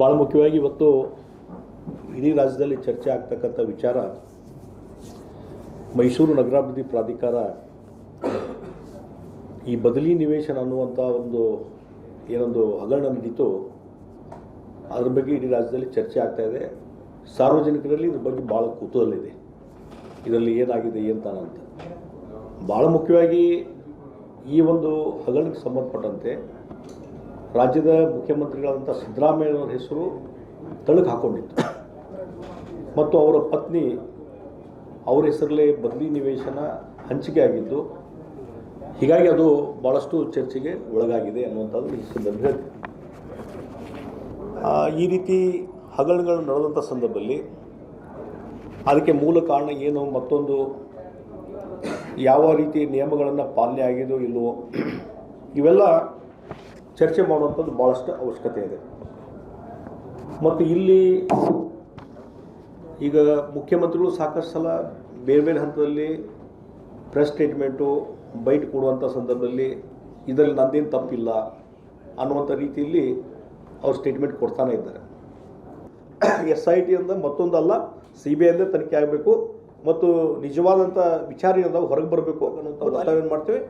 ಭಾಳ ಮುಖ್ಯವಾಗಿ ಇವತ್ತು ಇಡೀ ರಾಜ್ಯದಲ್ಲಿ ಚರ್ಚೆ ಆಗ್ತಕ್ಕಂಥ ವಿಚಾರ ಮೈಸೂರು ನಗರಾಭಿವೃದ್ಧಿ ಪ್ರಾಧಿಕಾರ ಈ ಬದಲಿ ನಿವೇಶನ ಅನ್ನುವಂಥ ಒಂದು ಏನೊಂದು ಹಗರಣ ನಡೀತು. ಅದ್ರ ಬಗ್ಗೆ ಇಡೀ ರಾಜ್ಯದಲ್ಲಿ ಚರ್ಚೆ ಆಗ್ತಾ ಇದೆ. ಸಾರ್ವಜನಿಕರಲ್ಲಿ ಇದ್ರ ಬಗ್ಗೆ ಭಾಳ ಕುತೂಹಲ ಇದೆ ಇದರಲ್ಲಿ ಏನಾಗಿದೆ, ಏನು ತಾನ ಅಂತ. ಭಾಳ ಮುಖ್ಯವಾಗಿ ಈ ಒಂದು ಹಗರಣಕ್ಕೆ ಸಂಬಂಧಪಟ್ಟಂತೆ ರಾಜ್ಯದ ಮುಖ್ಯಮಂತ್ರಿಗಳಾದಂಥ ಸಿದ್ದರಾಮಯ್ಯನವರ ಹೆಸರು ತಳಕು ಹಾಕೊಂಡಿತ್ತು. ಮತ್ತು ಅವರ ಪತ್ನಿ ಅವರ ಹೆಸರಲ್ಲೇ ಬದಲಿ ನಿವೇಶನ ಹಂಚಿಕೆ ಆಗಿದ್ದು ಹೀಗಾಗಿ ಅದು ಭಾಳಷ್ಟು ಚರ್ಚೆಗೆ ಒಳಗಾಗಿದೆ ಅನ್ನುವಂಥದ್ದು ಈ ಸಂದರ್ಭ ಆ, ಈ ರೀತಿ ಹಗರಣಗಳು ನಡೆದಂಥ ಸಂದರ್ಭದಲ್ಲಿ ಅದಕ್ಕೆ ಮೂಲ ಕಾರಣ ಏನು ಮತ್ತೊಂದು ಯಾವ ರೀತಿ ನಿಯಮಗಳನ್ನು ಪಾಲನೆ ಆಗಿದೆಯೋ ಇಲ್ಲವೋ ಇವೆಲ್ಲ ಚರ್ಚೆ ಮಾಡುವಂಥದ್ದು ಭಾಳಷ್ಟು ಅವಶ್ಯಕತೆ ಇದೆ. ಮತ್ತು ಇಲ್ಲಿ ಈಗ ಮುಖ್ಯಮಂತ್ರಿಗಳು ಸಾಕಷ್ಟು ಸಲ ಬೇರೆ ಬೇರೆ ಹಂತದಲ್ಲಿ ಪ್ರೆಸ್ ಸ್ಟೇಟ್ಮೆಂಟು ಬೈಟ್ ಕೊಡುವಂಥ ಸಂದರ್ಭದಲ್ಲಿ ಇದರಲ್ಲಿ ನಂದೇನು ತಪ್ಪಿಲ್ಲ ಅನ್ನುವಂಥ ರೀತಿಯಲ್ಲಿ ಅವ್ರು ಸ್ಟೇಟ್ಮೆಂಟ್ ಕೊಡ್ತಾನೆ ಇದ್ದಾರೆ. ಎಸ್ ಐ ಟಿ ಅಂದ ಮತ್ತೊಂದಲ್ಲ ಸಿ ಬಿ ಐಲ್ಲೇ ತನಿಖೆ ಆಗಬೇಕು ಮತ್ತು ನಿಜವಾದಂಥ ವಿಚಾರ ಹೊರಗೆ ಬರಬೇಕು ಅನ್ನೋಂಥ ಏನು ಮಾಡ್ತೇವೆ?